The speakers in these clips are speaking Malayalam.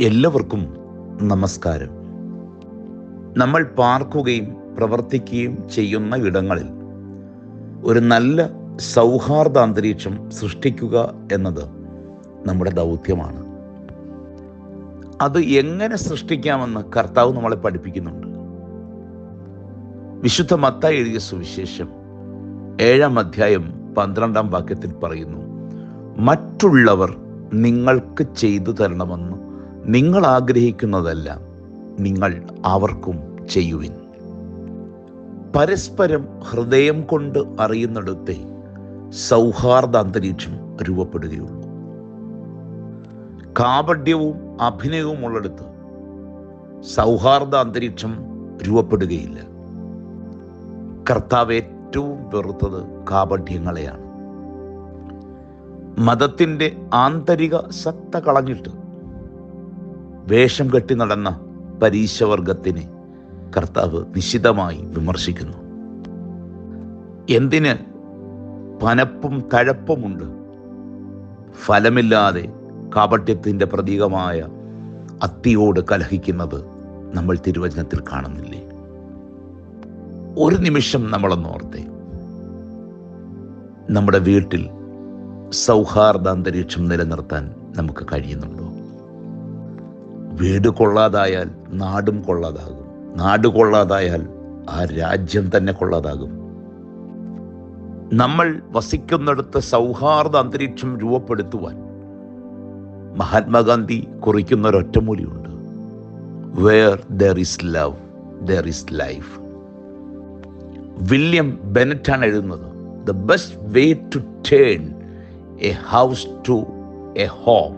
എല്ലാവർക്കും നമസ്കാരം. നമ്മൾ പാർക്കുകയും പ്രവർത്തിക്കുകയും ചെയ്യുന്ന ഇടങ്ങളിൽ ഒരു നല്ല സൗഹാർദ്ദ അന്തരീക്ഷം സൃഷ്ടിക്കുക എന്നത് നമ്മുടെ ദൗത്യമാണ്. അത് എങ്ങനെ സൃഷ്ടിക്കാമെന്ന് കർത്താവ് നമ്മളെ പഠിപ്പിക്കുന്നുണ്ട്. വിശുദ്ധ മത്ത എഴുതിയ സുവിശേഷം ഏഴാം അധ്യായം പന്ത്രണ്ടാം വാക്യത്തിൽ പറയുന്നു മറ്റുള്ളവർ നിങ്ങൾക്ക് ചെയ്തു തരണമെന്ന് നിങ്ങൾ ആഗ്രഹിക്കുന്നതെല്ലാം നിങ്ങൾ അവർക്കും ചെയ്യുവിൻ. പരസ്പരം ഹൃദയം കൊണ്ട് അറിയുന്നിടത്തെ സൗഹാർദ്ദ അന്തരീക്ഷം രൂപപ്പെടുകയുള്ളൂ. കാപഢ്യവും അഭിനയവും ഉള്ളിടത്ത് സൗഹാർദ്ദ അന്തരീക്ഷം രൂപപ്പെടുകയില്ല. കർത്താവ് ഏറ്റവും വെറുത്തത് കാപഢ്യങ്ങളെയാണ് മതത്തിന്റെ ആന്തരിക സത്ത കളഞ്ഞിട്ട് വേഷം കെട്ടി നടന്ന പരീശവർഗത്തിനെ കർത്താവ് നിശിതമായി വിമർശിക്കുന്നു. എന്തിന് പനപ്പും തഴപ്പുമുണ്ട്? ഫലമില്ലാതെ കാപട്യത്തിന്റെ പ്രതീകമായ അത്തിയോട് കലഹിക്കുന്നത് നമ്മൾ തിരുവചനത്തിൽ കാണുന്നില്ലേ? ഒരു നിമിഷം നമ്മളൊന്ന് ഓർത്തേ. നമ്മുടെ വീട്ടിൽ സൗഹാർദ്ദ അന്തരീക്ഷം നിലനിർത്താൻ നമുക്ക് കഴിയുന്നുണ്ടോ? വീട് കൊള്ളാതായാൽ നാടും കൊള്ളാതാകും. നാട് കൊള്ളാതായാൽ ആ രാജ്യം തന്നെ കൊള്ളാതാകും. നമ്മൾ വസിക്കുന്നിടത്ത് സൗഹാർദ്ദ അന്തരീക്ഷം രൂപപ്പെടുത്തുവാൻ മഹാത്മാഗാന്ധി കുറിക്കുന്ന ഒരൊറ്റമൂലിയുണ്ട് where there is love there is life William ബെനറ്റാണ് എഴുതുന്നത്. The best way to turn a house to a home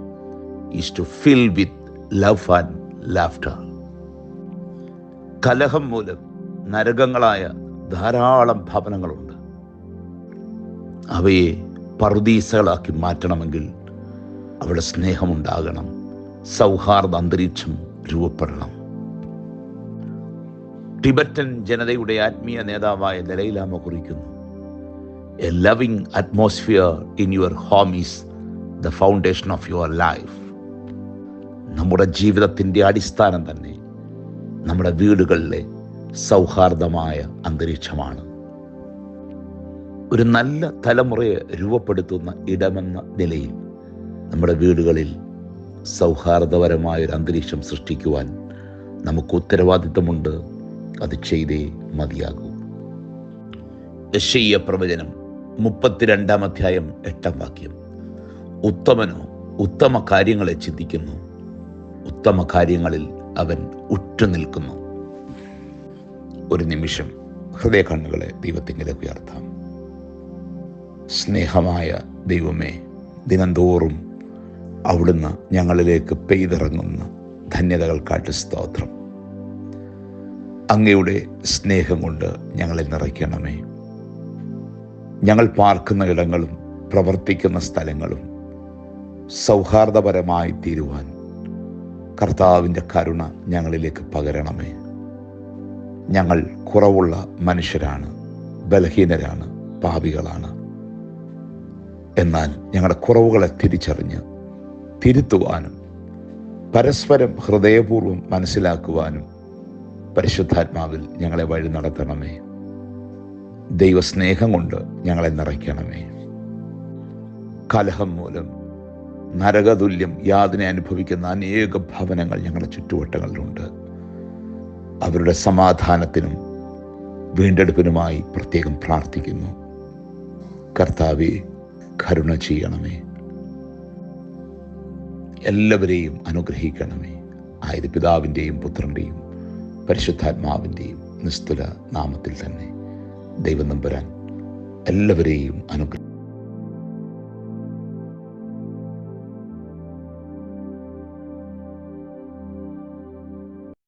is to fill with love and laughter. കലഹം മൂലം നരകങ്ങളായ ധാരാളം ഭവനങ്ങളുണ്ട് അവയെ പറുദീസകളാക്കി മാറ്റണമെങ്കിൽ അവിടെ സ്നേഹമുണ്ടാകണം സൗഹാർദ്ദ അന്തരീക്ഷം രൂപപ്പെടണം. ടിബറ്റൻ ജനതയുടെ ആത്മീയ നേതാവായ ദലൈലാമ കുറിക്കുന്നു A loving atmosphere in your home is the foundation of your life നമ്മുടെ ജീവിതത്തിന്റെ അടിസ്ഥാനം തന്നെ നമ്മുടെ വീടുകളിലെ സൗഹാർദ്ദമായ അന്തരീക്ഷമാണ്. ഒരു നല്ല തലമുറയെ രൂപപ്പെടുത്തുന്ന ഇടമെന്ന നിലയിൽ നമ്മുടെ വീടുകളിൽ സൗഹാർദ്ദപരമായ ഒരു അന്തരീക്ഷം സൃഷ്ടിക്കുവാൻ നമുക്ക് ഉത്തരവാദിത്തമുണ്ട് അത് ചെയ്തേ മതിയാകൂ. യശയ്യ പ്രവചനം മുപ്പത്തിരണ്ടാം അധ്യായം എട്ടാം വാക്യം. ഉത്തമനോ ഉത്തമ കാര്യങ്ങളെ ചിന്തിക്കുന്നു. ഉത്തമ കാര്യങ്ങളിൽ അവൻ ഉറ്റുനിൽക്കുന്നു ഒരു നിമിഷം ഹൃദയ കണ്ണുകളെ ദൈവത്തിങ്കിലേക്ക് ഉയർത്താം. സ്നേഹമായ ദൈവമേ ദിനംതോറും അവിടുന്ന് ഞങ്ങളിലേക്ക് പെയ്തിറങ്ങുന്ന ധന്യതകൾക്കായിട്ട് സ്തോത്രം. അങ്ങയുടെ സ്നേഹം കൊണ്ട് ഞങ്ങളെ നിറയ്ക്കണമേ. ഞങ്ങൾ പാർക്കുന്ന ഇടങ്ങളും പ്രവർത്തിക്കുന്ന സ്ഥലങ്ങളും സൗഹാർദ്ദപരമായി തീരുവാൻ കർത്താവിന്റെ കരുണ ഞങ്ങളിലേക്ക് പകരണമേ. ഞങ്ങൾ കുറവുള്ള മനുഷ്യരാണ് ബലഹീനരാണ് പാപികളാണ്. എന്നാൽ ഞങ്ങളുടെ കുറവുകളെ തിരിച്ചറിഞ്ഞ് തിരുത്തുവാനും പരസ്പരം ഹൃദയപൂർവം മനസ്സിലാക്കുവാനും പരിശുദ്ധാത്മാവിൽ ഞങ്ങളെ വഴി നടത്തണമേ. ദൈവസ്നേഹം കൊണ്ട് ഞങ്ങളെ നിറയ്ക്കണമേ. കലഹം മൂലം നരകതുല്യം യാതിനെ അനുഭവിക്കുന്ന അനേക ഭവനങ്ങൾ ഞങ്ങളുടെ ചുറ്റുവട്ടങ്ങളിലുണ്ട്. അവരുടെ സമാധാനത്തിനും വീണ്ടെടുപ്പിനുമായി പ്രത്യേകം പ്രാർത്ഥിക്കുന്നു. കർത്താവെ കരുണ ചെയ്യണമേ. എല്ലാവരെയും അനുഗ്രഹിക്കണമേ. ആയത് പിതാവിന്റെയും പുത്രന്റെയും പരിശുദ്ധാത്മാവിന്റെയും നിസ്തുല നാമത്തിൽ തന്നെ ദൈവം നമ്പുരാൻ എല്ലാവരെയും അനുഗ്രഹം